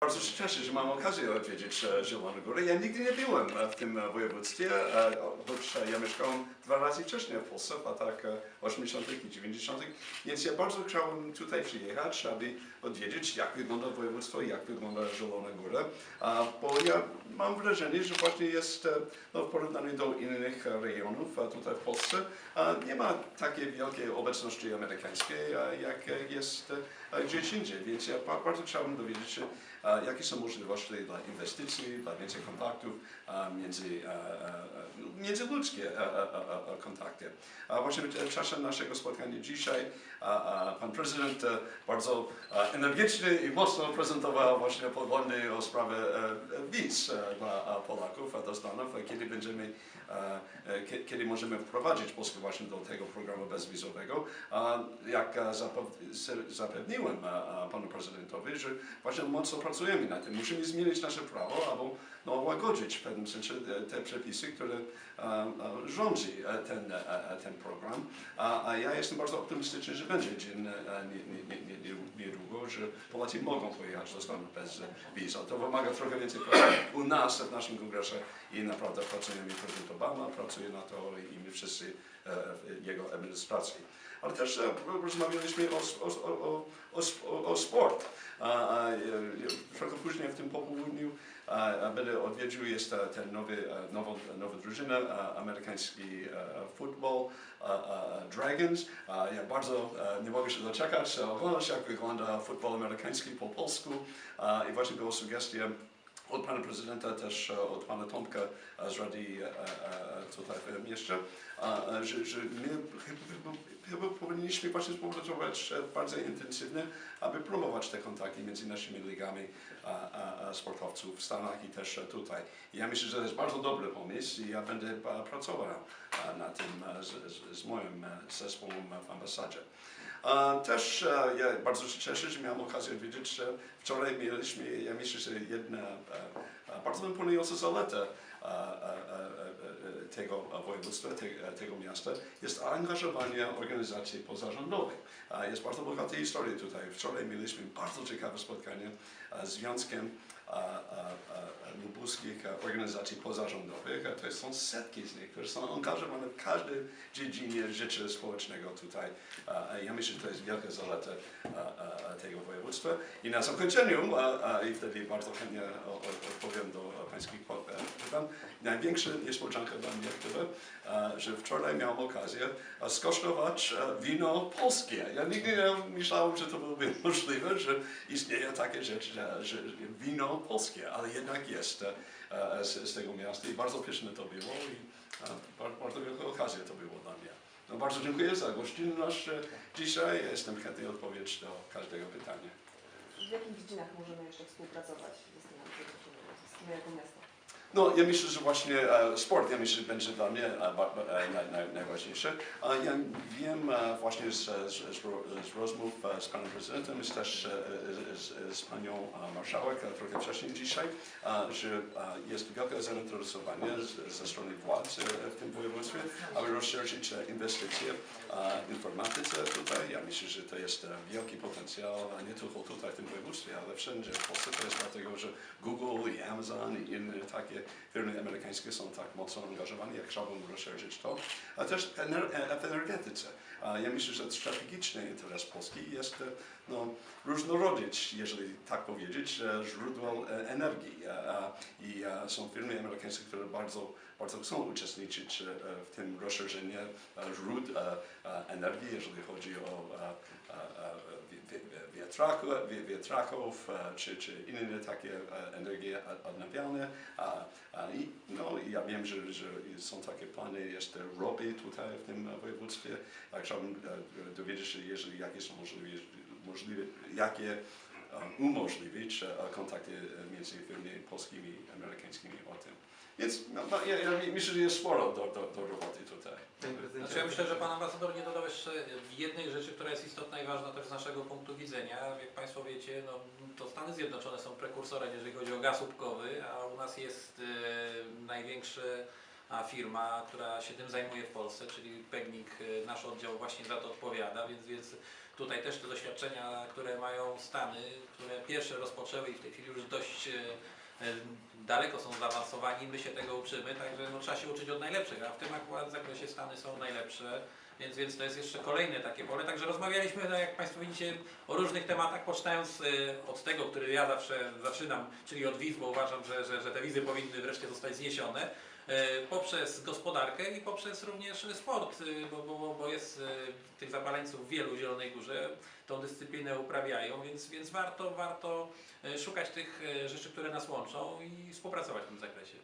Bardzo się cieszę, że mam okazję odwiedzić e, Zieloną Górę. Ja nigdy nie byłem e, w tym e, województwie, choć ja mieszkałem dwa razy wcześniej w Polsce, w latach e, 80. i 90. Więc ja bardzo chciałem tutaj przyjechać, aby odwiedzić, jak wygląda województwo, jak wygląda Zielona Góra. Bo ja mam wrażenie, że właśnie jest, no, w porównaniu do innych rejonów tutaj w Polsce, nie ma takiej wielkiej obecności amerykańskiej, jak jest gdzieś indziej. Więc ja ba- bardzo chciałbym dowiedzieć się, jakie są możliwości dla inwestycji, dla więcej kontaktów, między, międzyludzkie kontakty. Właśnie w czasie naszego spotkania dzisiaj pan prezydent e, bardzo energicznie i mocno prezentował właśnie poglądy o sprawie wiz e, dla Polaków do Stanów, kiedy będziemy, e, kie- kiedy możemy wprowadzić Polskę właśnie do tego programu bezwizowego. Jak zapewniłem panu prezydentowi, że właśnie mocno pracujemy nad tym. Musimy zmienić nasze prawo albo no, łagodzić w pewnym sensie te przepisy, które rządzi e, ten, e, e, ten program. A, ja jestem bardzo optymistyczny, że będzie dzień nie- nie- nie- nie- nie- niedługo, że Polacy mogą pojechać do Stanów bez wiz. To wymaga trochę więcej pracy u nas w naszym kongresie i naprawdę pracujemy. Prezydent Obama pracuje na to i my wszyscy jego administracji. Ale też e, rozmawialiśmy o, o, o, o, o, sp- o, o sport. E, trochę później w tym popołudniu będę odwiedził jest e, ten nowy, e, nowa drużyna, e, amerykański futbol, Dragons. Ja bardzo nie mogę się doczekać, oglądać jak wygląda futbol amerykański po polsku i właśnie była sugestia od pana prezydenta, też e, od pana Tomka e, z Rady e, e, tutaj a, e, że, że my chyba, powinniśmy właśnie współpracować e, bardzo intensywnie, aby promować te kontakty między naszymi ligami sportowców w Stanach i też e, tutaj. Ja myślę, że to jest bardzo dobry pomysł i ja będę e, pracował e, nad tym e, z, z, z moim e, zespołem w ambasadzie. Też e, ja bardzo się cieszę, że miałem okazję odwiedzić, że wczoraj mieliśmy, ja myślę, że jedna bardzo imponująca zaleta tego województwa, te- tego miasta jest angażowanie organizacji pozarządowych. Jest bardzo bogata historia tutaj. Wczoraj mieliśmy bardzo ciekawe spotkanie z Związkiem lubuskich organizacji pozarządowych. To są setki z nich, które są angażowane w każdej dziedzinie życia społecznego tutaj. Ja myślę, że to jest wielka zaleta tego województwa. I na zakończeniu, i wtedy bardzo chętnie odpowiem do pańskich pytań, największa niespodzianka dla mnie e, że wczoraj miałem okazję skosztować wino polskie. Ja nigdy nie myślałem, że to byłoby możliwe, że istnieje takie rzecz, że, że polskie, ale jednak jest e, z, z tego miasta i bardzo pyszne to było i e, bardzo, bardzo wielka okazja to było dla mnie. No bardzo dziękuję za gościnność dzisiaj. Jestem chętny odpowiedzieć do każdego pytania. W jakich dziedzinach możemy jeszcze współpracować ze Stanami Zjednoczonymi, z jako miasto? No, ja myślę, że właśnie e, sport, ja myślę, że będzie dla mnie e, e, naj, naj, najważniejsze. Ja wiem właśnie z, z, z, ro- z rozmów z panem prezydentem, z też z, z panią marszałek trochę wcześniej dzisiaj, że jest wielkie zainteresowanie ze strony władz w tym województwie, aby rozszerzyć inwestycje w informatyce tutaj. Ja myślę, że to jest wielki potencjał, nie tylko tutaj w tym województwie, ale wszędzie w Polsce. To jest dlatego, że Google i Amazon i inne takie firmy amerykańskie są tak mocno angażowane, jak chciałbym rozszerzyć to. A też e, w energetyce. Ja myślę, że strategiczny interes Polski jest e, no, jeżeli tak powiedzieć, e, źródło energii. I są firmy amerykańskie, które bardzo, bardzo chcą uczestniczyć w tym rozszerzeniu źródeł e, energii, jeżeli chodzi o wi- wi- wiatraku, wi- wiatraków e, czy, czy inne takie energie odnawialne. I, no, ja wiem, że, że są takie plany jeszcze ropy tutaj w tym województwie. A chciałbym e, dowiedzieć się, jeżeli jakie są możliwe, możliwe jakie e, umożliwić e, kontakty między firmami polskimi i amerykańskimi o tym. Więc no, no, ja, ja myślę, że jest sporo do, do, do roboty tutaj. Panie prezydencie, Znaczy ja myślę, że Pan Ambasador nie dodał jeszcze jednej rzeczy, która jest istotna i ważna też z naszego punktu widzenia. Jak Państwo wiecie, no, to Stany Zjednoczone są prekursorem, jeżeli chodzi o gaz łupkowy, a nas jest e, największa firma, która się tym zajmuje w Polsce, czyli Pegnik, e, nasz oddział właśnie za to odpowiada, więc, więc tutaj też te doświadczenia, które mają Stany, które pierwsze rozpoczęły i w tej chwili już dość e, daleko są zaawansowani, my się tego uczymy, także no, trzeba się uczyć od najlepszych, a w tym akurat zakresie Stany są najlepsze. Więc, więc to jest jeszcze kolejne takie pole. Także rozmawialiśmy, no, jak Państwo widzicie, o różnych tematach, poczynając e, od tego, który ja zawsze zaczynam, czyli od wiz, bo uważam, że, że, że te wizy powinny wreszcie zostać zniesione, e, poprzez gospodarkę i poprzez również sport, e, bo, bo, bo- jest tych zapaleńców wielu w Zielonej Górze, tą dyscyplinę uprawiają, więc, więc warto, warto szukać tych rzeczy, które nas łączą i współpracować w tym zakresie.